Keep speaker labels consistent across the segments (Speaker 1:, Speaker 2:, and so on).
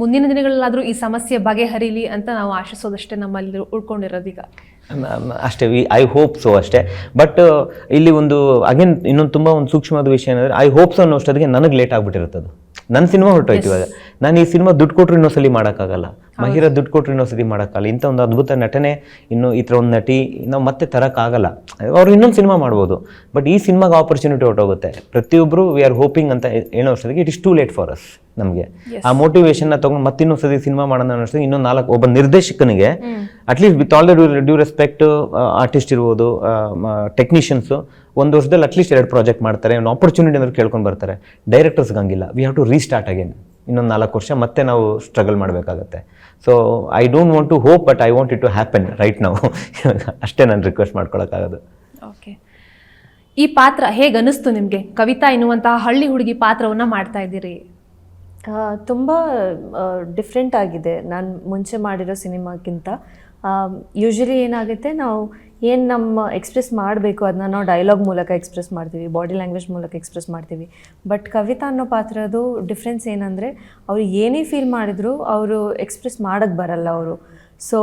Speaker 1: ಮುಂದಿನ ದಿನಗಳಲ್ಲಾದರೂ ಈ ಸಮಸ್ಯೆ ಬಗೆಹರಿಲಿ ಅಂತ ನಾವು ಆಶಿಸೋದಷ್ಟೇ ನಮ್ಮಲ್ಲಿ ಉಳ್ಕೊಂಡಿರೋದು ಈಗ
Speaker 2: ಅಷ್ಟೇ ವಿ ಐ ಹೋಪ್ ಸೊ ಅಷ್ಟೇ. ಬಟ್ ಇಲ್ಲಿ ಒಂದು ಅಗೇನ್ ಇನ್ನೊಂದು ತುಂಬ ಒಂದು ಸೂಕ್ಷ್ಮವಾದ ವಿಷಯ ಏನಂದ್ರೆ ಐ ಹೋಪ್ ಸೊ ಅನ್ನೋ ಅಷ್ಟೊತ್ತಿಗೆ ನನಗೆ ಲೇಟ್ ಆಗಿಬಿಟ್ಟಿರುತ್ತದು. ನನ್ನ ಸಿನಿಮಾ ಹೊರಟೋಯ್ತು ಇವಾಗ. ನಾನು ಈ ಸಿನಿಮಾ ದುಡ್ಡು ಕೊಟ್ಟರು ಇನ್ನೊಂದ್ಸಲಿ ಮಾಡೋಕ್ಕಾಗಲ್ಲ. ಮಹಿರ ದುಡ್ಡು ಕೊಟ್ಟರು ಇನ್ನೊಂದ್ಸಲಿ ಮಾಡೋಕ್ಕಾಗಲ್ಲ. ಇಂಥ ಒಂದು ಅದ್ಭುತ ನಟನೆ ಇನ್ನು ಈ ಥರ ಒಂದು ನಟಿ ನಾವು ಮತ್ತೆ ತರೋಕ್ಕಾಗಲ್ಲ. ಅವ್ರು ಇನ್ನೊಂದು ಸಿನಿಮಾ ಮಾಡ್ಬೋದು. ಬಟ್ ಈ ಸಿನಿಮಾಗೆ ಆಪರ್ಚುನಿಟಿ ಹೊರಟೋಗುತ್ತೆ. ಪ್ರತಿಯೊಬ್ಬರು ವಿ ಆರ್ ಹೋಪಿಂಗ್ ಅಂತ ಹೇಳೋ ಅಷ್ಟೊತ್ತಿಗೆ it is too late for us ನಮಗೆ. ಆ ಮೋಟಿವೇಶನ್ನ ತಗೊಂಡು ಮತ್ತಿನ್ನೊಂದು ಸತಿ ಸಿನಿಮಾ ಮಾಡೋಣ ಅನ್ನಿಸ್ತದೆ ಇನ್ನೊಂದು ನಾಲ್ಕು ಒಬ್ಬ ನಿರ್ದೇಶಕನಿಗೆ at least with all the due respect artist ಇರ್ಬೋದು ಟೆಕ್ನಿಷಿಯನ್ಸು ಒಂದು ವರ್ಷದಲ್ಲಿ ಅಟ್ಲೀಸ್ಟ್ ಎರಡು ಪ್ರಾಜೆಕ್ಟ್ ಮಾಡ್ತಾರೆ. ಒಂದು ಆಪರ್ಚುನಿಟಿ ಅಂದ್ರೆ ಕೇಳ್ಕೊಂಡು ಬರ್ತಾರೆ. ಡೈರೆಕ್ಟರ್ಸ್ಗೆ ಹಂಗಿಲ್ಲ. We have to restart again ಇನ್ನೊಂದು ನಾಲ್ಕು ವರ್ಷ ಮತ್ತೆ ನಾವು ಸ್ಟ್ರಗಲ್ ಮಾಡಬೇಕಾಗತ್ತೆ. So I don't want to hope but I want it to happen right ನಾವು ಅಷ್ಟೇ ನಾನು ರಿಕ್ವೆಸ್ಟ್ ಮಾಡ್ಕೊಳಕ್ಕಾಗೋದು.
Speaker 1: ಓಕೆ ಈ ಪಾತ್ರ ಹೇಗೆ ಅನಿಸ್ತು ನಿಮಗೆ? ಕವಿತಾ ಎನ್ನುವಂತಹ ಹಳ್ಳಿ ಹುಡುಗಿ ಪಾತ್ರವನ್ನು ಮಾಡ್ತಾ ಇದ್ದೀರಿ?
Speaker 3: ತುಂಬ ಡಿಫ್ರೆಂಟ್ ಆಗಿದೆ. ನಾನು ಮುಂಚೆ ಮಾಡಿರೋ ಸಿನಿಮಾಕ್ಕಿಂತ. ಯೂಶ್ವಲಿ ಏನಾಗುತ್ತೆ ನಾವು ಏನು ನಮ್ಮ ಎಕ್ಸ್ಪ್ರೆಸ್ ಮಾಡಬೇಕು ಅದನ್ನ ನಾವು ಡೈಲಾಗ್ ಮೂಲಕ ಎಕ್ಸ್ಪ್ರೆಸ್ ಮಾಡ್ತೀವಿ ಬಾಡಿ ಲ್ಯಾಂಗ್ವೇಜ್ ಮೂಲಕ ಎಕ್ಸ್ಪ್ರೆಸ್ ಮಾಡ್ತೀವಿ. ಬಟ್ ಕವಿತಾ ಅನ್ನೋ ಪಾತ್ರದ್ದು ಡಿಫ್ರೆನ್ಸ್ ಏನಂದರೆ ಅವ್ರು ಏನೇ ಫೀಲ್ ಮಾಡಿದ್ರು ಅವರು ಎಕ್ಸ್ಪ್ರೆಸ್ ಮಾಡೋಕ್ಕೆ ಬರಲ್ಲ ಅವರು. ಸೊ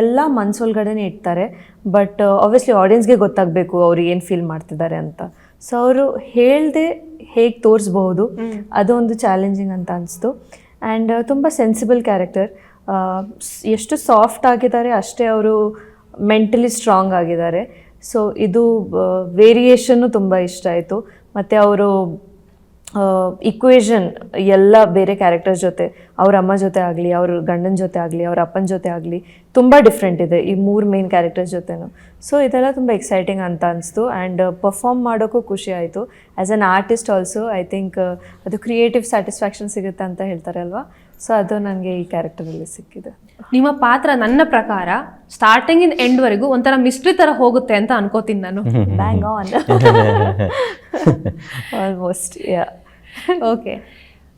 Speaker 3: ಎಲ್ಲ ಮನ್ಸೊಳಗಡೆನೇ ಇಡ್ತಾರೆ. ಬಟ್ ಆಬ್ವಿಯಸ್ಲಿ ಆಡಿಯನ್ಸ್ಗೆ ಗೊತ್ತಾಗಬೇಕು ಅವ್ರು ಏನು ಫೀಲ್ ಮಾಡ್ತಿದ್ದಾರೆ ಅಂತ. ಸೊ ಅವರು ಹೇಳ್ದೆ ಹೇಗೆ ತೋರಿಸ್ಬಹುದು ಅದೊಂದು ಚಾಲೆಂಜಿಂಗ್ ಅಂತ ಅನಿಸ್ತು. ಆ್ಯಂಡ್ ತುಂಬ ಸೆನ್ಸಿಬಲ್ ಕ್ಯಾರೆಕ್ಟರ್ ಎಷ್ಟು ಸಾಫ್ಟ್ ಆಗಿದ್ದಾರೆ ಅಷ್ಟೇ ಅವರು ಮೆಂಟಲಿ ಸ್ಟ್ರಾಂಗ್ ಆಗಿದ್ದಾರೆ. ಸೊ ಇದು ವೇರಿಯೇಷನ್ನು ತುಂಬ ಇಷ್ಟ ಆಯಿತು. ಮತ್ತು ಅವರು ಇಕ್ವೇಷನ್ ಎಲ್ಲ ಬೇರೆ ಕ್ಯಾರೆಕ್ಟರ್ ಜೊತೆ, ಅವ್ರ ಅಮ್ಮ ಜೊತೆ ಆಗಲಿ, ಅವ್ರ ಗಂಡನ ಜೊತೆ ಆಗಲಿ, ಅವ್ರ ಅಪ್ಪನ ಜೊತೆ ಆಗಲಿ, ತುಂಬ ಡಿಫ್ರೆಂಟ್ ಇದೆ ಈ ಮೂರು ಮೇನ್ ಕ್ಯಾರೆಕ್ಟರ್ ಜೊತೆನೂ. ಸೊ ಇದೆಲ್ಲ ತುಂಬ ಎಕ್ಸೈಟಿಂಗ್ ಅಂತ ಅನಿಸ್ತು. ಆ್ಯಂಡ್ ಪರ್ಫಾಮ್ ಮಾಡೋಕ್ಕೂ ಖುಷಿ ಆಯಿತು. As an artist also I think ಅದು ಕ್ರಿಯೇಟಿವ್ ಸ್ಯಾಟಿಸ್ಫ್ಯಾಕ್ಷನ್ ಸಿಗುತ್ತೆ ಅಂತ ಹೇಳ್ತಾರೆ ಅಲ್ವಾ? ಸೊ ಅದು ನನಗೆ ಈ ಕ್ಯಾರೆಕ್ಟರಲ್ಲಿ ಸಿಕ್ಕಿದೆ.
Speaker 1: ನಿಮ್ಮ ಪಾತ್ರ ನನ್ನ ಪ್ರಕಾರ ಸ್ಟಾರ್ಟಿಂಗ್ ಇನ್ ಎಂಡ್ವರೆಗೂ ಒಂಥರ ಮಿಸ್ಟ್ರಿ ತರ ಹೋಗುತ್ತೆ ಅಂತ ಅನ್ಕೋತೀನಿ ನಾನು.
Speaker 3: ಬ್ಯಾಂಗ್ ಆನ್ ಆಲ್ಮೋಸ್ಟ್
Speaker 1: ಓಕೆ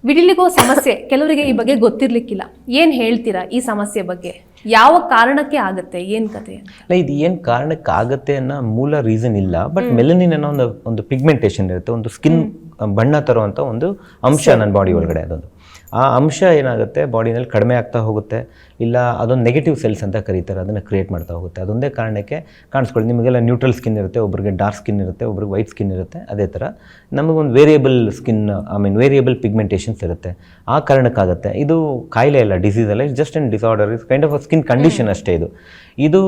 Speaker 1: ಬಿಡಿಲಿಗೋ ಸಮಸ್ಯೆ ಕೆಲವರಿಗೆ ಈ ಬಗ್ಗೆ ಗೊತ್ತಿರ್ಲಿಕ್ಕಿಲ್ಲ. ಏನ್ ಹೇಳ್ತೀರಾ ಈ ಸಮಸ್ಯೆ ಬಗ್ಗೆ? ಯಾವ ಕಾರಣಕ್ಕೆ ಆಗುತ್ತೆ? ಏನ್ ಕತೆ?
Speaker 2: ಇದು ಏನು ಕಾರಣಕ್ಕೆ ಆಗುತ್ತೆ ಅನ್ನೋ ಮೂಲ ರೀಸನ್ ಇಲ್ಲ. ಬಟ್ ಮೆಲನಿನ್ ಅನ್ನೋ ಒಂದು ಒಂದು ಪಿಗ್ಮೆಂಟೇಷನ್ ಇರುತ್ತೆ. ಒಂದು ಸ್ಕಿನ್ ಬಣ್ಣ ತರುವಂತ ಒಂದು ಅಂಶ ನನ್ನ ಬಾಡಿ ಒಳಗಡೆ ಅದೊಂದು. ಆ ಅಂಶ ಏನಾಗುತ್ತೆ? ಬಾಡಿನಲ್ಲಿ ಕಡಿಮೆ ಆಗ್ತಾ ಹೋಗುತ್ತೆ. ಇಲ್ಲ ಅದೊಂದು ನೆಗೆಟಿವ್ ಸೆಲ್ಸ್ ಅಂತ ಕರೀತಾರೆ. ಅದನ್ನು ಕ್ರಿಯೇಟ್ ಮಾಡ್ತಾ ಹೋಗುತ್ತೆ. ಅದೊಂದೇ ಕಾರಣಕ್ಕೆ ಕಾಣಿಸ್ಕೊಳ್ಳಿ ನಿಮಗೆಲ್ಲ ನ್ಯೂಟ್ರಲ್ ಸ್ಕಿನ್ ಇರುತ್ತೆ ಒಬ್ರಿಗೆ ಡಾರ್ಕ್ ಸ್ಕಿನ್ ಇರುತ್ತೆ ಒಬ್ರಿಗೆ ವೈಟ್ ಸ್ಕಿನ್ ಇರುತ್ತೆ ಅದೇ ಥರ ನಮಗೊಂದು variable skin I mean variable pigmentations ಇರುತ್ತೆ. ಆ ಕಾರಣಕ್ಕಾಗುತ್ತೆ. ಇದು ಕಾಯಿಲೆ ಅಲ್ಲ ಡಿಸೀಸ್ ಅಲ್ಲ it's just an disorder is kind of skin condition ಅಷ್ಟೇ ಇದು. ಇದು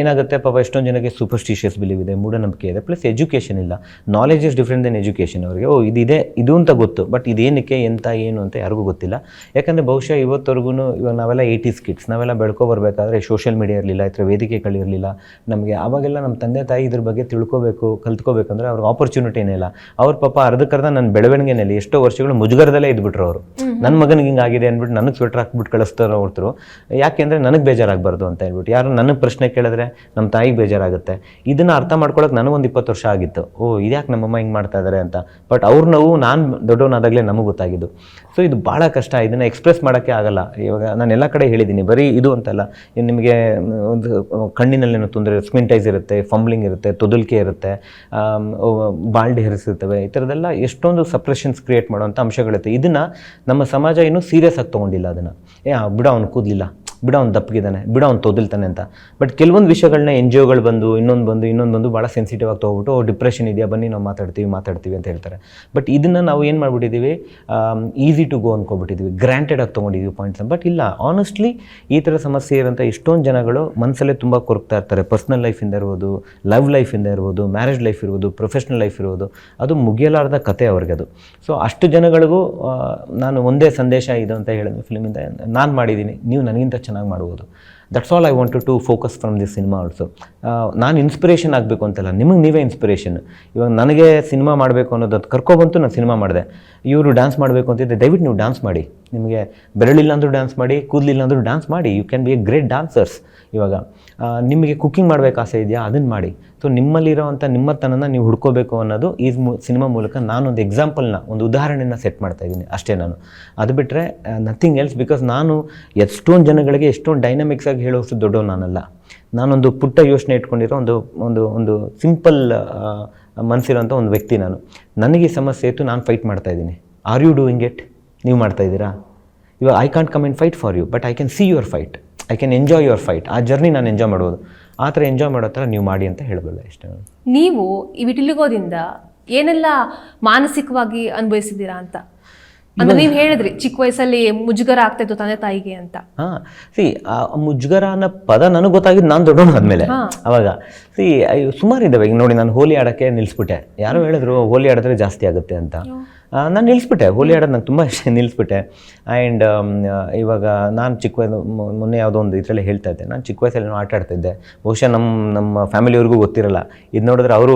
Speaker 2: ಏನಾಗುತ್ತೆ? ಪಾಪ ಎಷ್ಟೊಂದು ಜನಕ್ಕೆ ಸೂಪರ್ಸ್ಟಿಷಿಯಸ್ ಬಿಲೀವ್ ಇದೆ ಮೂಢನಂಬಿಕೆ ಇದೆ ಪ್ಲಸ್ ಎಜುಕೇಷನ್ ಇಲ್ಲ. Knowledge is different then education ಅವರಿಗೆ. ಓ ಇದಿದೆ ಇದು ಅಂತ ಗೊತ್ತು ಬಟ್ ಇದೇನಕ್ಕೆ ಎಂತ ಏನು ಅಂತ ಯಾರಿಗೂ ಗೊತ್ತಿಲ್ಲ. ಯಾಕಂದರೆ ಬಹುಶಃ ಇವತ್ತವರೆಗೂ ಇವಾಗ ನಾವೆಲ್ಲ ಏಯ್ಟೀಸ್ ಕಿಡ್ಸ್ ನಾವೆಲ್ಲ ಬೆಳ್ಕೊ ಬರಬೇಕಾದ್ರೆ ಸೋಷಿಯಲ್ ಮೀಡಿಯಾ ಇರಲಿಲ್ಲ ಈ ಥರ ವೇದಿಕೆಗಳಿರಲಿಲ್ಲ ನಮಗೆ ಆವಾಗೆಲ್ಲ ನಮ್ಮ ತಂದೆ ತಾಯಿ ಇದ್ರ ಬಗ್ಗೆ ತಿಳ್ಕೊಬೇಕು ಕಲ್ತ್ಕೋಬೇಕಂದ್ರೆ ಅವ್ರಿಗೆ ಆಪರ್ಚುನಿಟಿನೇ ಇಲ್ಲ ಅವ್ರ ಪಾಪ ಅರ್ಧಕ್ಕರ್ಧ ನನ್ನ ಬೆಳವಣಿಗೆನಲ್ಲಿ ಎಷ್ಟೋ ವರ್ಷಗಳು ಮುಜುಗರದಲ್ಲೇ ಇದ್ಬಿಟ್ರು ಅವರು. ನನ್ನ ಮಗನಿಗೆ ಹಿಂಗಾಗಿದೆ ಅಂದ್ಬಿಟ್ಟು ನನಗೆ ಸ್ವೆಟ್ರ್ ಹಾಕ್ಬಿಟ್ಟು ಕಳಿಸ್ತಾರೋ ಹೊರತರು ಯಾಕೆಂದರೆ ನನಗೆ ಬೇಜಾರಾಗಬಾರ್ದು ಅಂತ ಹೇಳ್ಬಿಟ್ಟು. ಯಾರು ನನಗೆ ಪ್ರಶ್ನೆ ಕೇಳಿದ್ರೆ ನಮ್ಮ ತಾಯಿಗೆ ಬೇಜಾರಾಗುತ್ತೆ. ಇದನ್ನು ಅರ್ಥ ಮಾಡ್ಕೊಳಕ್ಕೆ ನನಗೊಂದು ಇಪ್ಪತ್ತು ವರ್ಷ ಆಗಿತ್ತು. ಓ ಇದ್ಯಾಕೆ ನಮ್ಮಮ್ಮ ಹಿಂಗೆ ಮಾಡ್ತಾ ಇದ್ದಾರೆ ಅಂತ. ಬಟ್ ಅವ್ರ ನೋವು ನಾನು ದೊಡ್ಡವನಾದಾಗಲೇ ನಮಗೆ ಗೊತ್ತಾಗಿದ್ದು. ಸೊ ಇದು ಭಾಳ ಕಷ್ಟ. ಇದನ್ನು ಎಕ್ಸ್ಪ್ರೆಸ್ ಮಾಡೋಕ್ಕೆ ಆಗಲ್ಲ. ಇವಾಗ ನಾನು ಎಲ್ಲ ಕಡೆ ಹೇಳಿದ್ದೀನಿ. ಬರೀ ಇದು ಅಂತಲ್ಲ. ನಿಮಗೆ, ಒಂದು ಕಣ್ಣಿನಲ್ಲೇನೋ ತೊಂದರೆ ಸ್ಕ್ವಿಂಟೈಸ್ ಇರುತ್ತೆ ಫಂಬ್ಲಿಂಗ್ ಇರುತ್ತೆ, ತೊದಲ್ಕೆ ಇರುತ್ತೆ ಬಾಲ್ಡ್ ಹೆರಿಸಿರ್ತವೆ. ಈ ಥರದ್ದೆಲ್ಲ ಎಷ್ಟೊಂದು ಸಪ್ರೆಷನ್ಸ್ ಕ್ರಿಯೇಟ್ ಮಾಡುವಂಥ ಅಂಶಗಳಿರುತ್ತೆ. ಇದನ್ನು ನಮ್ಮ ಸಮಾಜ ಇನ್ನೂ ಸೀರಿಯಸ್ ಆಗಿ ತೊಗೊಂಡಿಲ್ಲ ಅದನ್ನು. ಏ ಬಿಡ, ಅವ್ನು ಕೂದಲಿಲ್ಲ. ಬಿಡ ಅವ್ನು ದಪ್ಪಗಿದ್ದಾನೆ ಬಿಡ ಅವ್ನು ತೊದಲ್ತಾನೆ ಅಂತ. ಬಟ್ ಕೆಲವೊಂದು ವಿಷಯಗಳನ್ನ ಎನ್ ಜಿ ಒಗಳು ಬಂದು, ಇನ್ನೊಂದು ಬಂದು ಇನ್ನೊಂದು ಬಂದು ಭಾಳ ಸೆನ್ಸಿಟಿವ್ ಆಗಿ ತೊಗೊಬಿಟ್ಟು ಡಿಪ್ರೆಷನ್ ಇದೆಯಾ, ಬನ್ನಿ ನಾವು ಮಾತಾಡ್ತೀವಿ ಮಾತಾಡ್ತೀವಿ ಅಂತ ಹೇಳ್ತಾರೆ. ಬಟ್ ಇದನ್ನು ನಾವು ಏನು ಮಾಡಿಬಿಟ್ಟಿದ್ದೀವಿ ಈಸಿ ಟು ಗೋ ಅಂದ್ಕೊಬಿಟ್ಟಿದ್ವಿ ಗ್ರ್ಯಾಂಟೆಡ್ ಆಗಿ ತೊಗೊಂಡಿದ್ವಿ ಪಾಯಿಂಟ್ಸ್ ಬಟ್ ಇಲ್ಲ ಆನೆಸ್ಟ್ಲಿ ಈ ಥರ ಸಮಸ್ಯೆ ಇರೋಂಥ ಎಷ್ಟೊಂದು ಜನಗಳು ಮನಸ್ಸಲ್ಲೇ ತುಂಬ ಕೊರಗ್ತಾ ಇರ್ತಾರೆ. ಪರ್ಸ್ನಲ್ ಲೈಫಿಂದ ಇರ್ಬೋದು ಲವ್ ಲೈಫಿಂದ ಇರ್ಬೋದು ಮ್ಯಾರೇಜ್ ಲೈಫ್ ಇರ್ಬೋದು ಪ್ರೊಫೆಷ್ನಲ್ ಲೈಫ್ ಇರ್ಬೋದು. ಅದು ಮುಗಿಯಲಾರದ ಕತೆ ಅವ್ರಿಗೆ ಅದು. ಸೊ ಅಷ್ಟು ಜನಗಳಿಗೂ ನಾನು ಒಂದೇ ಸಂದೇಶ ಇದು ಅಂತ ಹೇಳಿದ್ವಿ ಫಿಲ್ಮಿಂದ ನಾನು ಮಾಡಿದ್ದೀನಿ ನೀವು ನನಗಿಂತ ಚೆನ್ನಾಗಿ ಮಾಡ್ಬೋದು that's all I want to focus from this cinema also ನಾನು ಇನ್ಸ್ಪಿರೇಷನ್ ಆಗಬೇಕು ಅಂತಲ್ಲ, ನಿಮಗೆ ನೀವೇ ಇನ್ಸ್ಪಿರೇಷನ್ ಇವಾಗ ನನಗೆ ಸಿನಿಮಾ ಮಾಡಬೇಕು ಅನ್ನೋದು, ಅದು ಕರ್ಕೊಬಂತು ನಾನು ಸಿನಿಮಾ ಮಾಡಿದೆ. ಇವರು ಡ್ಯಾನ್ಸ್ ಮಾಡಬೇಕು ಅಂತಿದ್ದೆ ದಯವಿಟ್ಟು ನೀವು ಡ್ಯಾನ್ಸ್ ಮಾಡಿ. ನಿಮಗೆ ಬೆರಳಿಲ್ಲ ಅಂದರೂ ಡ್ಯಾನ್ಸ್ ಮಾಡಿ, ಕೂದಲಿಲ್ಲ ಅಂದರೂ ಡ್ಯಾನ್ಸ್ ಮಾಡಿ. You can be a great dancers ಇವಾಗ. ನಿಮಗೆ ಕುಕ್ಕಿಂಗ್ ಮಾಡಬೇಕು ಆಸೆ ಇದೆಯಾ? ಅದನ್ನು ಮಾಡಿ. ಸೊ ನಿಮ್ಮಲ್ಲಿರೋವಂಥ ನಿಮ್ಮತನನ ನೀವು ಹುಡ್ಕೋಬೇಕು ಅನ್ನೋದು ಈ ಮು ಸಿನಿಮಾ ಮೂಲಕ ನಾನೊಂದು ಎಕ್ಸಾಂಪಲ್ನ ಒಂದು ಉದಾಹರಣೆನ ಸೆಟ್ ಮಾಡ್ತಾ ಇದ್ದೀನಿ. ಅಷ್ಟೇ ನಾನು. ಅದು ಬಿಟ್ಟರೆ ನಥಿಂಗ್ ಎಲ್ಸ್ ಬಿಕಾಸ್ ನಾನು ಎಷ್ಟೊಂದು ಜನಗಳಿಗೆ ಎಷ್ಟೊಂದು ಡೈನಾಮಿಕ್ಸ್ ಆಗಿ ಹೇಳೋಷ್ಟು ದೊಡ್ಡವ್ ನಾನಲ್ಲ. ನಾನೊಂದು ಪುಟ್ಟ ಯೋಚನೆ ಇಟ್ಕೊಂಡಿರೋ ಒಂದು ಒಂದು ಒಂದು ಸಿಂಪಲ್ ಮನಸ್ಸಿರೋಂಥ ಒಂದು ವ್ಯಕ್ತಿ ನಾನು. ನನಗೆ ಈ ಸಮಸ್ಯೆ ಇತ್ತು, ನಾನು ಫೈಟ್ ಮಾಡ್ತಾ ಇದ್ದೀನಿ. ಆರ್ ಯು ಡೂಯಿಂಗ್ ಇಟ್ ನೀವು ಮಾಡ್ತಾ ಇದ್ದೀರಾ? ಇವಾಗ I can't come in fight for you but I can see your fight I can enjoy your fight ಆ ಜರ್ನಿ ನಾನು ಎಂಜಾಯ್ ಮಾಡ್ಬೋದು. ಆ ಥರ ಎಂಜಾಯ್ ಮಾಡೋ ಥರ ನೀವು ಮಾಡಿ ಅಂತ ಹೇಳ್ಬೋದು ನಾನು.
Speaker 1: ನೀವು ಈ ವಿಟಿಲಿಗೋದಿಂದ ಏನೆಲ್ಲ ಮಾನಸಿಕವಾಗಿ ಅನುಭವಿಸಿದ್ದೀರಾ ಅಂತ? ಅಂದ್ರೆ ನೀವು ಹೇಳಿದ್ರಿ ಚಿಕ್ಕ ವಯಸ್ಸಲ್ಲಿ ಮುಜುಗರ ಆಗ್ತಾ ಇತ್ತು ತಂದೆ ತಾಯಿಗೆ ಅಂತ.
Speaker 2: ಹಾಂ ಸಿ ಆ ಮುಜುಗರ ಅನ್ನೋ ಪದ ನನಗೆ ಗೊತ್ತಾಗಿದ್ದು ನಾನು ದೊಡ್ಡವನು ಆದಮೇಲೆ. ಅವಾಗ ಸಿ ಸುಮಾರು ಇದ್ದಾವೆ ಈಗ ನೋಡಿ ನಾನು ಹೋಲಿ ಆಡೋಕ್ಕೆ ನಿಲ್ಲಿಸ್ಬಿಟ್ಟೆ ಯಾರೋ ಹೇಳಿದ್ರು ಹೋಲಿ ಆಡಿದ್ರೆ ಜಾಸ್ತಿ ಆಗುತ್ತೆ ಅಂತ. ನಾನು ನಿಲ್ಲಿಸ್ಬಿಟ್ಟೆ ಹೋಲಿ ಆಡೋದು ನಂಗೆ ತುಂಬ ಇಷ್ಟ. ನಿಲ್ಲಿಸ್ಬಿಟ್ಟೆ ಆ್ಯಂಡ್ ಇವಾಗ ನಾನು ಚಿಕ್ಕ ವಯಸ್ಸು ಮೊನ್ನೆ ಯಾವುದೋ ಒಂದು ಇದರಲ್ಲಿ ಹೇಳ್ತಾ ಇದ್ದೆ. ನಾನು ಚಿಕ್ಕ ವಯಸ್ಸಲ್ಲಿ ಆಟ ಆಡ್ತಿದ್ದೆ ಬಹುಶಃ ನಮ್ಮ ನಮ್ಮ ಫ್ಯಾಮಿಲಿಯವ್ರಿಗೂ ಗೊತ್ತಿರಲ್ಲ. ಇದು ನೋಡಿದ್ರೆ ಅವರು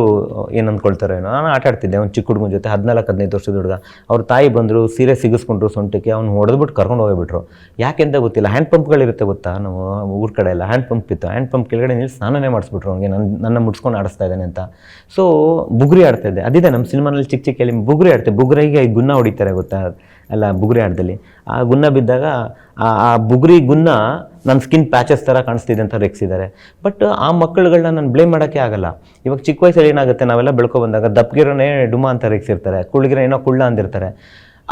Speaker 2: ಏನು ಅಂದ್ಕೊಳ್ತಾರೋ ಏನೋ. ನಾನು ಆಟ ಆಡ್ತಿದ್ದೆ ಅವ್ನು ಚಿಕ್ಕ ಹುಡುಗನ ಜೊತೆ ಹದಿನಾಲ್ಕು, ಹದಿನೈದು ವರ್ಷದ ಹುಡುಗ. ಅವ್ರ ತಾಯಿ ಬಂದರು, ಸೀರೆ ಸಿಗಿಸ್ಕೊಂಡ್ರು ಸೊಂಟಕ್ಕೆ. ಅವ್ನು ಹೊಡೆದ್ಬಿಟ್ಟು ಕರ್ಕೊಂಡು ಹೋಗಿಬಿಟ್ರು. ಯಾಕೆಂತ ಗೊತ್ತಿಲ್ಲ. ಹ್ಯಾಂಡ್ ಪಂಪ್ಗಳಿರುತ್ತೆ ಗೊತ್ತಾ? ನಾವು ಊರ ಕಡೆ ಎಲ್ಲ. ಹ್ಯಾಂಡ್ ಪಂಪ್ ಇತ್ತು. ಹ್ಯಾಂಡ್ ಪಂಪ್ ಕೆಳಗಡೆ ನಿಲ್ಲಿಸಿ ಸ್ನಾನನೇ ಮಾಡಿಸ್ಬಿಟ್ರು ಅವ್ನಿಗೆ. ನನ್ನ ನನ್ನ ಮುಡ್ಸ್ಕೊಂಡು ಆಡಿಸ್ತಾ ಇದ್ದಾನೆ ಅಂತ. ಸೊ ಬುಗುರಿ ಆಡ್ತಾ ಇದ್ದೆ ಅದಿದೆ ನಮ್ಮ ಸಿನಿಮಾನಲ್ಲಿ ಚಿಕ್ಕ ಚಿಕ್ಕ ಬುಗುರಿ ಆಡ್ತೆ ಬುಗುರಿಗೆ ಈ ಗುನ್ನ ಹೊಡಿತಾರೆ ಗೊತ್ತಾ? ಅಲ್ಲ, ಬುಗುರಿ ಆಟದಲ್ಲಿ ಆ ಗುನ್ನ ಬಿದ್ದಾಗ ಆ ಬುಗುರಿ ಗುನ್ನ ನನ್ನ ಸ್ಕಿನ್ ಪ್ಯಾಚಸ್ ಥರ ಕಾಣಿಸ್ತಿದೆ ಅಂತ ರೆಕ್ಸಿದ್ದಾರೆ ಬಟ್ ಆ ಮಕ್ಕಳುಗಳನ್ನ ನಾನು ಬ್ಲೇಮ್ ಮಾಡೋಕ್ಕೆ ಆಗಲ್ಲ. ಇವಾಗ ಚಿಕ್ಕ ವಯಸ್ಸಲ್ಲಿ ಏನಾಗುತ್ತೆ, ನಾವೆಲ್ಲ ಬೆಳ್ಕೊ ಬಂದಾಗ ದಪ್ಪಗಿರೋನೇ ಡುಮ ಅಂತ ರೆಕ್ಸಿರ್ತಾರೆ ಕುಳ್ಗಿರೋ ಏನೋ ಕುಳ್ಳ ಅಂದಿರ್ತಾರೆ.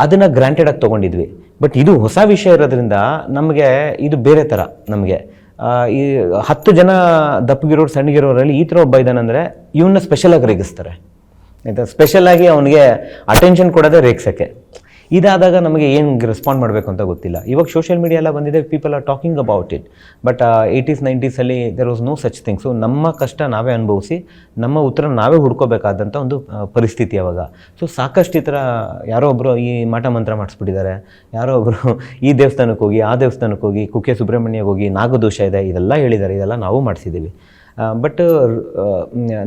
Speaker 2: ಅದನ್ನು ಗ್ರಾಂಟೆಡ್ ಆಗಿ ತೊಗೊಂಡಿದ್ವಿ. ಬಟ್ ಇದು ಹೊಸ ವಿಷಯ ಇರೋದ್ರಿಂದ ನಮಗೆ ಇದು ಬೇರೆ ಥರ ನಮಗೆ. ಈ ಹತ್ತು ಜನ ದಪ್ಪಗಿರೋರು ಸಣ್ಣಗಿರೋರಲ್ಲಿ ಈ ಥರ ಒಬ್ಬ ಇದ್ದಾನಂದರೆ ಇವನ್ನ ಸ್ಪೆಷಲಾಗಿ ರೇಗಿಸ್ತಾರೆ. ಆಯಿತಾ? ಸ್ಪೆಷಲಾಗಿ ಅವನಿಗೆ ಅಟೆನ್ಷನ್ ಕೊಡೋದೇ ರೇಗ್ಸೋಕ್ಕೆ ಇದಾದಾಗ ನಮಗೆ ಏನು ರೆಸ್ಪಾಂಡ್ ಮಾಡಬೇಕು ಅಂತ ಗೊತ್ತಿಲ್ಲ. ಇವಾಗ ಸೋಷಿಯಲ್ ಮೀಡಿಯಾ ಎಲ್ಲ ಬಂದಿದೆ people are talking about it but eighties ನೈಂಟೀಸಲ್ಲಿ there was no such thing so ನಮ್ಮ ಕಷ್ಟ ನಾವೇ ಅನುಭವಿಸಿ, ನಮ್ಮ ಉತ್ತರ ನಾವೇ ಹುಡ್ಕೋಬೇಕಾದಂಥ ಒಂದು ಪರಿಸ್ಥಿತಿ ಅವಾಗ. ಸೊ ಸಾಕಷ್ಟು ಈ ಥರ ಯಾರೋ ಒಬ್ಬರು ಈ ಮಾಟ ಮಂತ್ರ ಮಾಡಿಸ್ಬಿಟ್ಟಿದ್ದಾರೆ. ಯಾರೋ ಒಬ್ಬರು ಈ ದೇವಸ್ಥಾನಕ್ಕೆ ಹೋಗಿ, ಆ ದೇವಸ್ಥಾನಕ್ಕೆ ಹೋಗಿ, ಕುಕ್ಕೆ ಸುಬ್ರಹ್ಮಣ್ಯಗೆ ಹೋಗಿ, ನಾಗದೋಷ ಇದೆ, ಇದೆಲ್ಲ ಹೇಳಿದ್ದಾರೆ. ಇದೆಲ್ಲ ನಾವು ಮಾಡಿಸಿದ್ದೀವಿ. ಬಟ್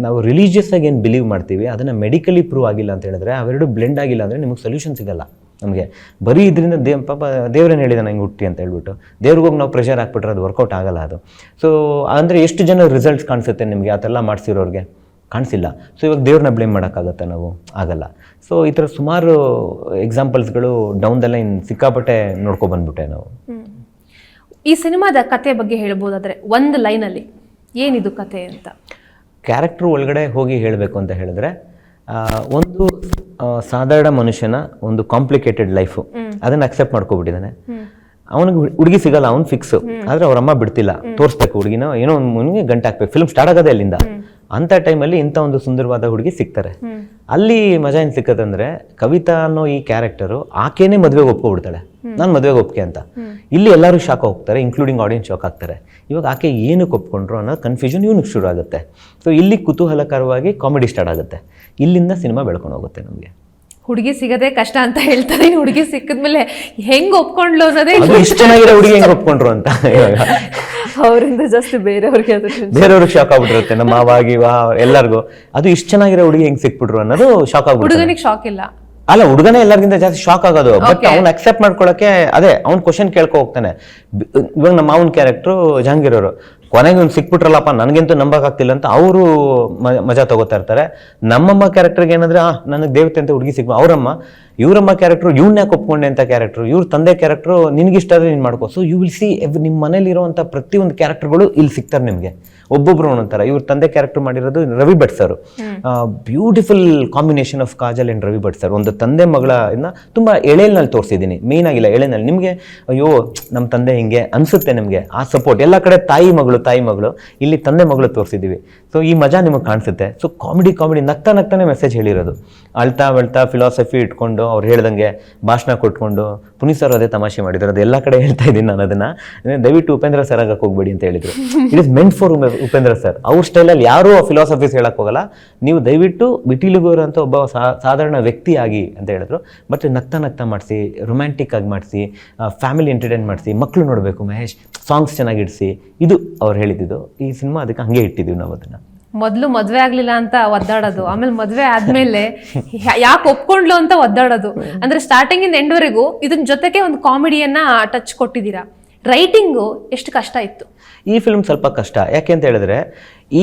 Speaker 2: ನಾವು ರಿಲೀಜಿಯಸ್ ಆಗಿ ಏನು ಬಿಲೀವ್ ಮಾಡ್ತೀವಿ, ಅದನ್ನು ಮೆಡಿಕಲಿ ಪ್ರೂವ್ ಆಗಿಲ್ಲ ಅಂತ ಹೇಳಿದ್ರೆ, ಅವೆರಡು ಬ್ಲೆಂಡ್ ಆಗಿಲ್ಲ ಅಂದರೆ ನಿಮಗೆ ಸೊಲ್ಯೂಷನ್ ಸಿಗಲ್ಲ ನಮಗೆ. ಬರೀ ಇದರಿಂದ ದೇ, ಪಾಪ ದೇವ್ರೇನು ಹೇಳಿದ ನಂಗೆ ಹುಟ್ಟಿ ಅಂತ ಹೇಳ್ಬಿಟ್ಟು ದೇವ್ರಿಗೋಗಿ ನಾವು ಪ್ರೆಷರ್ ಹಾಕ್ಬಿಟ್ರೆ ಅದು ವರ್ಕೌಟ್ ಆಗಲ್ಲ ಅದು. ಸೊ ಅಂದರೆ ಎಷ್ಟು ಜನ ರಿಸಲ್ಟ್ಸ್ ಕಾಣಿಸುತ್ತೆ ನಿಮಗೆ ಅದೆಲ್ಲ ಮಾಡಿಸಿರೋರಿಗೆ? ಕಾಣಿಸಿಲ್ಲ. ಸೊ ಇವಾಗ ದೇವ್ರನ್ನ ಬ್ಲೇಮ್ ಮಾಡೋಕ್ಕಾಗತ್ತೆ ನಾವು? ಆಗಲ್ಲ. ಸೊ ಈ ಥರ ಸುಮಾರು ಎಕ್ಸಾಂಪಲ್ಸ್ಗಳು ಡೌನ್ ದ ಲೈನ್ ಸಿಕ್ಕಾಪಟ್ಟೆ ನೋಡ್ಕೊಬಂದ್ಬಿಟ್ಟೆ ನಾವು.
Speaker 1: ಈ ಸಿನಿಮಾದ ಕತೆ ಬಗ್ಗೆ ಹೇಳ್ಬೋದಾದ್ರೆ, ಒಂದು ಲೈನಲ್ಲಿ ಏನಿದು ಕತೆ ಅಂತ?
Speaker 2: ಕ್ಯಾರೆಕ್ಟ್ರ್ ಒಳಗಡೆ ಹೋಗಿ ಹೇಳಬೇಕು ಅಂತ ಹೇಳಿದ್ರೆ ಒಂದು ಸಾಧಾರಣ ಮನುಷ್ಯನ ಒಂದು ಕಾಂಪ್ಲಿಕೇಟೆಡ್ ಲೈಫು. ಅದನ್ನ ಅಕ್ಸೆಪ್ಟ್ ಮಾಡ್ಕೊಬಿಟ್ಟಿದ್ದಾನೆ. ಅವನಿಗೆ ಹುಡುಗಿ ಸಿಗಲ್ಲ ಅವ್ನು ಫಿಕ್ಸ್. ಆದ್ರೆ ಅವರಮ್ಮ ಅಮ್ಮ ಬಿಡ್ತಿಲ್ಲ. ತೋರಿಸ್ಬೇಕು ಹುಡುಗಿನ ಏನೋ ಒಂದು ಮುನಿಗೆ ಗಂಟೆ ಹಾಕ್ಬೇಕು ಫಿಲ್ಮ್ ಸ್ಟಾರ್ಟ್ ಆಗೋದೇ ಅಲ್ಲಿಂದ. ಅಂತ ಟೈಮಲ್ಲಿ ಇಂಥ ಒಂದು ಸುಂದರವಾದ ಹುಡುಗಿ ಸಿಗ್ತಾರೆ. ಅಲ್ಲಿ ಮಜಾ ಏನು ಸಿಕ್ಕತ್ತಂದ್ರೆ ಕವಿತಾ ಅನ್ನೋ ಈ ಕ್ಯಾರೆಕ್ಟರು ಆಕೆನೇ ಮದುವೆಗೆ ಒಪ್ಕೊಬಿಡ್ತಾಳೆ. ನಾನು ಮದುವೆಗೆ ಒಪ್ಕೆ ಅಂತ. ಇಲ್ಲಿ ಎಲ್ಲರೂ ಶಾಕ್ ಹೋಗ್ತಾರೆ ಇನ್ಕ್ಲೂಡಿಂಗ್ ಆಡಿಯನ್ಸ್ ಶಾಕ್ ಆಗ್ತಾರೆ. ಇವಾಗ ಆಕೆ ಏನಕ್ಕೆ ಒಪ್ಕೊಂಡ್ರು ಅನ್ನೋ ಕನ್ಫ್ಯೂಷನ್ ಇವನಿಗೆ ಶುರು ಆಗುತ್ತೆ. ಸೊ ಇಲ್ಲಿ ಕುತೂಹಲಕರವಾಗಿ ಕಾಮಿಡಿ ಸ್ಟಾರ್ಟ್ ಆಗುತ್ತೆ. ಇಲ್ಲಿಂದ ಸಿನಿಮಾ ಬೆಳ್ಕೊಂಡು ಹೋಗುತ್ತೆ ನಮಗೆ.
Speaker 1: ಹುಡುಗಿ ಸಿಗದೆ ಕಷ್ಟ ಅಂತ ಹೇಳ್ತಾರೆ. ಹುಡುಗಿ ಸಿಕ್ಕಿದ್ಮೇಲೆ ಹೆಂಗ್ ಒಪ್ಕೊಂಡ್ಲು ಅನ್ನೋದೇ
Speaker 2: ಇಷ್ಟು ಚೆನ್ನಾಗಿರೋ ಹುಡುಗಿ ಹೆಂಗ್ ಒಪ್ಕೊಂಡ್ರು ಅಂತ
Speaker 3: ಅವರಿಂದ ಜಾಸ್ತಿ ಬೇರೆಯವ್ರಿಗೆ ಅದು
Speaker 2: ಬೇರೆಯವ್ರಿಗೆ ಶಾಕ್ ಆಗ್ಬಿಟ್ಟಿರುತ್ತೆ. ನಮ್ಮ ಮಾವಾಗಿ ವಾ ಎಲ್ಲರಿಗೂ. ಅದು ಇಷ್ಟು ಚೆನ್ನಾಗಿರೋ ಹುಡುಗಿ ಹೆಂಗ್ ಸಿಕ್ಬಿಟ್ರು ಅನ್ನೋದು ಶಾಕ್ ಆಗ್ಬಿಟ್ಟು
Speaker 1: ಹುಡುಗನಿಗೆ ಶಾಕ್ ಇಲ್ಲ.
Speaker 2: ಅಲ್ಲ ಹುಡುಗನೇ ಎಲ್ಲರಿಗಿಂತ ಜಾಸ್ತಿ ಶಾಕ್ ಆಗೋದು. ಬಟ್ ಅವ್ನು ಅಕ್ಸೆಪ್ಟ್ ಮಾಡ್ಕೊಳಕ್ಕೆ ಅದೇ ಅವ್ನ್ ಕ್ವಶನ್ ಕೇಳ್ಕೊ ಹೋಗ್ತಾನೆ. ಇವಾಗ ನಮ್ಮ ಮಾವನ್ ಕ್ಯಾರೆಕ್ಟ್ರು ಜಹಾಂಗೀರ್ ಅವರು. ಕೊನೆಗೆ ಇವ್ನು ಸಿಕ್ಬಿಟ್ರಲ್ಲಪ್ಪ, ನನಗಂತೂ ನಂಬಕ್ಕಾಗ್ತಿಲ್ಲ ಅಂತ ಅವರು ಮಜಾ ತಗೋತಾ ಇರ್ತಾರೆ. ನಮ್ಮಮ್ಮ ಕ್ಯಾರೆಕ್ಟರ್ಗೆ ಏನಂದ್ರೆ ಆ ನನಗೆ ದೇವತೆ ಅಂತ ಹುಡುಗಿ ಸಿಗ್ಬ ಅವರಮ್ಮ ಇವರಮ್ಮ ಕ್ಯಾರೆಕ್ಟ್ರು ಇವ್ನ ಯಾಕೆ ಒಪ್ಕೊಂಡೆ ಅಂತ ಕ್ಯಾರೆಕ್ಟ್ರು ಇವ್ರ ತಂದೆ ಕ್ಯಾರೆಕ್ಟ್ರು ನಿನಗಿಷ್ಟ ಆದ್ರೆ ನೀನು ಮಾಡ್ಕೋ. ಸೊ ಯು ವಿಲ್ ಸಿ ಎವ್ ನಿಮ್ಮ ಮನೇಲಿರುವಂಥ ಪ್ರತಿಯೊಂದು ಕ್ಯಾರೆಕ್ಟರ್ಗಳು ಇಲ್ಲಿ ಸಿಗ್ತಾರೆ ನಿಮಗೆ. ಒಬ್ಬೊಬ್ರು ಒಂದೊಂಥರ ಇವ್ರ ತಂದೆ ಕ್ಯಾರೆಕ್ಟರ್ ಮಾಡಿರೋದು Ravi Bhat sir beautiful combination of Kajal and Ravi Bhat sir ಒಂದು ತಂದೆ ಮಗಳ ಇನ್ನ ತುಂಬಾ ಎಳೆಲ್ನಲ್ಲಿ ತೋರಿಸಿದ್ದೀನಿ. ಮೇನ್ ಆಗಿಲ್ಲ ಎಳೆನಲ್ಲಿ ನಿಮಗೆ ಅಯ್ಯೋ ನಮ್ಮ ತಂದೆ ಹಿಂಗೆ ಅನ್ಸುತ್ತೆ ನಿಮಗೆ. ಆ ಸಪೋರ್ಟ್ ಎಲ್ಲ ಕಡೆ ತಾಯಿ ಮಗಳು ತಾಯಿ ಮಗಳು. ಇಲ್ಲಿ ತಂದೆ ಮಗಳು ತೋರಿಸಿದ್ದೀವಿ ಸೊ ಈ ಮಜಾ ನಿಮಗೆ ಕಾಣಿಸುತ್ತೆ. ಸೊ ಕಾಮಿಡಿ ಕಾಮಿಡಿ ನಗ್ತಾ ನಗ್ತಾನೆ ಮೆಸೇಜ್ ಹೇಳಿರೋದು. ಅಳ್ತಾ ಅಳ್ತಾ ಫಿಲಾಸಫಿ ಇಟ್ಕೊಂಡು ಅವ್ರು ಹೇಳ್ದಂಗೆ ಭಾಷಣ ಕೊಟ್ಕೊಂಡು, ಪುನೀತ್ ಸರ್ ಅದೇ ತಮಾಷೆ ಮಾಡಿದ್ರು, ಅದು ಎಲ್ಲ ಕಡೆ ಹೇಳ್ತಾ ಇದ್ದೀನಿ ನಾನು ಅದನ್ನ. ದಯವಿಟ್ಟು ಉಪೇಂದ್ರ ಸರ್ ಆಗಕ್ಕೆ ಹೋಗ್ಬೇಡಿ ಅಂತ ಹೇಳಿದ್ರು. It is meant for Upendra sir. ಅವ್ರ ಸ್ಟೈಲಲ್ಲಿ ಯಾರೂ ಫಿಲಾಸಫೀಸ್ ಹೇಳಕ್ ಹೋಗಲ್ಲ. ನೀವು ದಯವಿಟ್ಟು ಬಿಟಿಲಿಗೋರ್ ಅಂತ ಒಬ್ಬ ಸಾಧಾರಣ ವ್ಯಕ್ತಿ ಆಗಿ ಅಂತ ಹೇಳಿದ್ರು. ಬಟ್ ನಗ್ತಾ ನಗ್ತಾ ಮಾಡಿಸಿ ರೊಮ್ಯಾಂಟಿಕ್ ಆಗಿ ಮಾಡಿಸಿ ಫ್ಯಾಮಿಲಿ ಎಂಟರ್ಟೈನ್ ಮಾಡಿಸಿ ಮಕ್ಕಳು ನೋಡಬೇಕು ಮಹೇಶ್ ಸಾಂಗ್ಸ್ ಚೆನ್ನಾಗಿ ಇಡಿಸಿ, ಇದು ಅವ್ರು ಹೇಳಿದ್ದು. ಈ ಸಿನಿಮಾ ಅದಕ್ಕೆ ಹಂಗೆ ಇಟ್ಟಿದ್ದೀವಿ ನಾವು ಅದನ್ನ.
Speaker 1: ಮೊದ್ಲು ಮದ್ವೆ ಆಗ್ಲಿಲ್ಲ ಅಂತ ಒದ್ದಾಡೋದು. ಆಮೇಲೆ ಮದ್ವೆ ಆದ್ಮೇಲೆ ಯಾಕೆ ಒಪ್ಕೊಂಡ್ಲು ಅಂತ ಒದ್ದಾಡೋದು. ಅಂದ್ರೆ ಸ್ಟಾರ್ಟಿಂಗ್ ಇಂದ ಎಂಡ್ವರೆಗೂ ಇದನ್ ಜೊತೆಗೆ ಒಂದು ಕಾಮಿಡಿಯನ್ನ ಟಚ್ ಕೊಟ್ಟಿದ್ದೀರಾ? ರೈಟಿಂಗು ಎಷ್ಟು ಕಷ್ಟ ಇತ್ತು?
Speaker 2: ಈ ಫಿಲ್ಮ್ ಸ್ವಲ್ಪ ಕಷ್ಟ. ಯಾಕೆ ಅಂತ ಹೇಳಿದ್ರೆ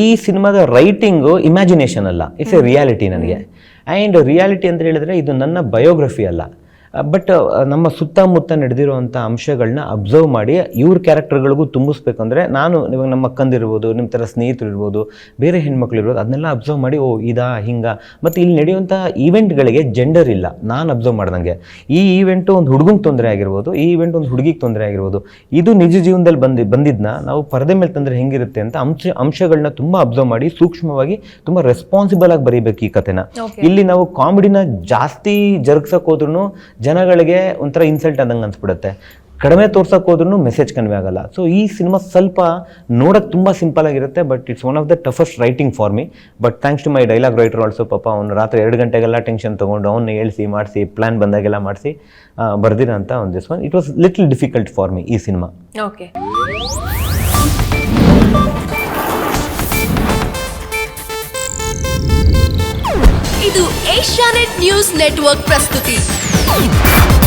Speaker 2: ಈ ಸಿನಿಮಾದ ರೈಟಿಂಗು ಇಮ್ಯಾಜಿನೇಷನ್ ಅಲ್ಲ. ಇಟ್ಸ್ ಎ ರಿಯಾಲಿಟಿ ನನಗೆ. ಆ್ಯಂಡ್ ರಿಯಾಲಿಟಿ ಅಂತ ಹೇಳಿದ್ರೆ ಇದು ನನ್ನ ಬಯೋಗ್ರಫಿ ಅಲ್ಲ. ಬಟ್ ನಮ್ಮ ಸುತ್ತಮುತ್ತ ನಡೆದಿರುವಂಥ ಅಂಶಗಳನ್ನ ಅಬ್ಸರ್ವ್ ಮಾಡಿ ಇವ್ರ ಕ್ಯಾರೆಕ್ಟರ್ಗಳಿಗೂ ತುಂಬಿಸ್ಬೇಕು ಅಂದರೆ ನಾನು ಇವಾಗ ನಮ್ಮ ಅಕ್ಕಂದಿರ್ಬೋದು ನಿಮ್ಮ ಥರ ಸ್ನೇಹಿತರು ಇರ್ಬೋದು ಬೇರೆ ಹೆಣ್ಮಕ್ಳು ಇರ್ಬೋದು ಅದನ್ನೆಲ್ಲ ಅಬ್ಸರ್ವ್ ಮಾಡಿ ಓ ಇದಾ ಹಿಂಗ. ಮತ್ತು ಇಲ್ಲಿ ನಡೆಯುವಂಥ ಈವೆಂಟ್ಗಳಿಗೆ ಜೆಂಡರ್ ಇಲ್ಲ. ನಾನು ಅಬ್ಸರ್ವ್ ಮಾಡ್ದಂಗೆ. ಈ ಈವೆಂಟು ಒಂದು ಹುಡುಗಂಗೆ ತೊಂದರೆ ಆಗಿರ್ಬೋದು ಈ ಈವೆಂಟ್ ಒಂದು ಹುಡುಗಿಗೆ ತೊಂದರೆ ಆಗಿರ್ಬೋದು. ಇದು ನಿಜ ಜೀವನದಲ್ಲಿ ಬಂದು ಬಂದಿದ್ದನ್ನ ನಾವು ಪರದೆ ಮೇಲೆ ತಂದರೆ ಹೆಂಗಿರುತ್ತೆ ಅಂತ ಅಂಶ ಅಂಶಗಳನ್ನ ತುಂಬ ಅಬ್ಸರ್ವ್ ಮಾಡಿ ಸೂಕ್ಷ್ಮವಾಗಿ ತುಂಬ ರೆಸ್ಪಾನ್ಸಿಬಲ್ ಆಗಿ ಬರೀಬೇಕು ಈ ಕಥೆನ. ಇಲ್ಲಿ ನಾವು ಕಾಮಿಡಿನ ಜಾಸ್ತಿ ಜರುಗ್ಸಕ್ ಹೋದ್ರೂ ಜನಗಳಿಗೆ ಒಂಥರ ಇನ್ಸಲ್ಟ್ ಆದಂಗೆ ಅನ್ಸ್ಬಿಡುತ್ತೆ. ಕಡಿಮೆ ತೋರ್ಸೋಕೆ ಹೋದ್ರೂ ಮೆಸೇಜ್ ಕನ್ವೆ ಆಗಲ್ಲ. ಸೊ ಈ ಸಿನಿಮಾ ಸ್ವಲ್ಪ ನೋಡೋಕ್ಕೆ ತುಂಬ ಸಿಂಪಲ್ ಆಗಿರುತ್ತೆ but it's one of the toughest writing for me but thanks to my dialogue writer also ಪಾಪ ಅವ್ನು ರಾತ್ರಿ ಎರಡು ಗಂಟೆಗೆಲ್ಲ ಟೆನ್ಷನ್ ತೊಗೊಂಡು ಅವ್ನು ಹೇಳಿಸಿ ಮಾಡಿಸಿ ಪ್ಲ್ಯಾನ್ ಬಂದಾಗೆಲ್ಲ ಮಾಡಿಸಿ ಬರ್ದಿರಂತ ಅಂತ ಒಂದು this one it was little difficult for me ಈ ಸಿನಿಮಾ
Speaker 1: ಓಕೆ
Speaker 4: ಇದು ಏಷ್ಯಾನೆಟ್ ನ್ಯೂಸ್ ನೆಟ್ವರ್ಕ್ ಪ್ರಸ್ತುತಿ. あ!